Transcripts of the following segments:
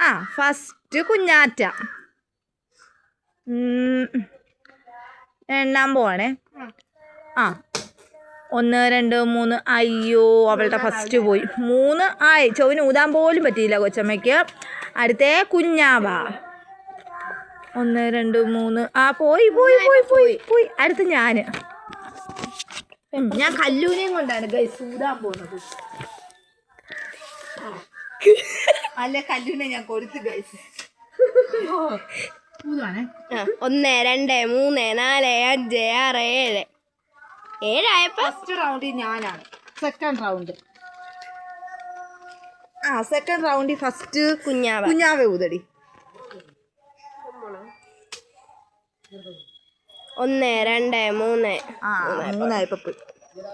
ആ ഫസ്റ്റ് കുഞ്ഞാറ്റ. എണ്ണാൻ പോവാണേ. ആ. ഒന്ന് രണ്ട് മൂന്ന്. അയ്യോ അവളുടെ ഫസ്റ്റ് പോയി. മൂന്ന് ആയി. ചോവിന് ഊതാൻ പോലും പറ്റിയില്ല കൊച്ചമ്മയ്ക്ക്. അടുത്തേ കുഞ്ഞാവ. ഒന്ന് രണ്ട് മൂന്ന്. ആ പോയി പോയി പോയി പോയി പോയി. അടുത്ത് ഞാൻ. ഞാൻ കല്ലൂനെയും കൊണ്ടാണ് ഗൈസ് ഊതാൻ പോകുന്നത് അല്ല കല്ലൂനെ ഞാൻ കൊടുത്തു ഒന്ന് രണ്ട് മൂന്ന് നാല് അഞ്ച് ആറ് ഏഴ്. ഏഴായപ്പോ? ഫസ്റ്റ് റൗണ്ടിൽ ഞാനാണ്. സെക്കൻഡ് റൗണ്ട് ആ സെക്കൻഡ് റൗണ്ടിൽ ഫസ്റ്റ് കുഞ്ഞാവ. കുഞ്ഞാവ ഊതടി. ഒന്ന് രണ്ട് മൂന്ന്. ആ മൂന്നായപ്പോ പപ്പ്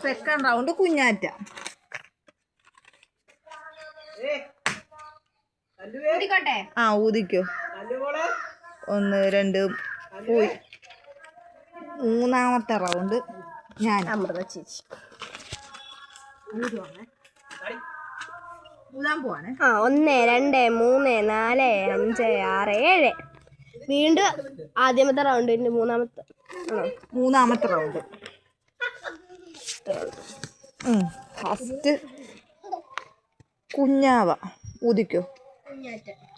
സെക്കൻഡ് റൗണ്ട് കുഞ്ഞാറ്റ. ആ ഊതിക്കോ. ഒന്ന് രണ്ട് പോയി. മൂന്നാമത്തെ റൗണ്ട് ഞാൻ. അമൃത ചേച്ചി. ആ ഒന്ന് രണ്ട് മൂന്ന് നാല് അഞ്ച് ആറ് ഏഴ്. വീണ്ടും ആദ്യമത്തെ റൗണ്ടിന്റെ മൂന്നാമത്തെ. മൂന്നാമത്തെ റൗണ്ട്. ഫസ്റ്റ് കുഞ്ഞാവ. ഊതിക്കോ.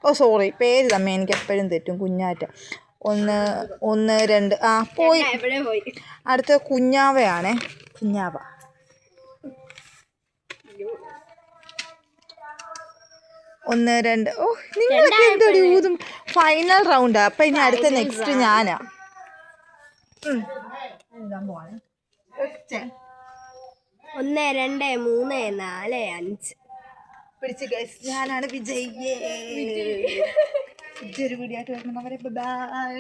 ഓ സോറി പേര് തമ്മ എനിക്ക് എപ്പോഴും തെറ്റും. കുഞ്ഞാറ്റ. ഒന്ന് ഒന്ന് രണ്ട്. ആ പോയി. അടുത്ത കുഞ്ഞാവയാണേ. കുഞ്ഞാവ. ഒന്ന് രണ്ട്. ഓ നിങ്ങളൊക്കെ എന്തൊരു ഊതും? ഫൈനൽ റൗണ്ടാ അപ്പൊ ഇനി അടുത്ത നെക്സ്റ്റ് ഞാനാ. ഒന്ന് രണ്ട് മൂന്ന് നാല് അഞ്ച്. പിടിച്ച് ഗൈസ് ഞാനാണ് വിജയ്. ഇതൊരു വീഡിയോ ആയിട്ട് വരുന്നവരെ ബൈ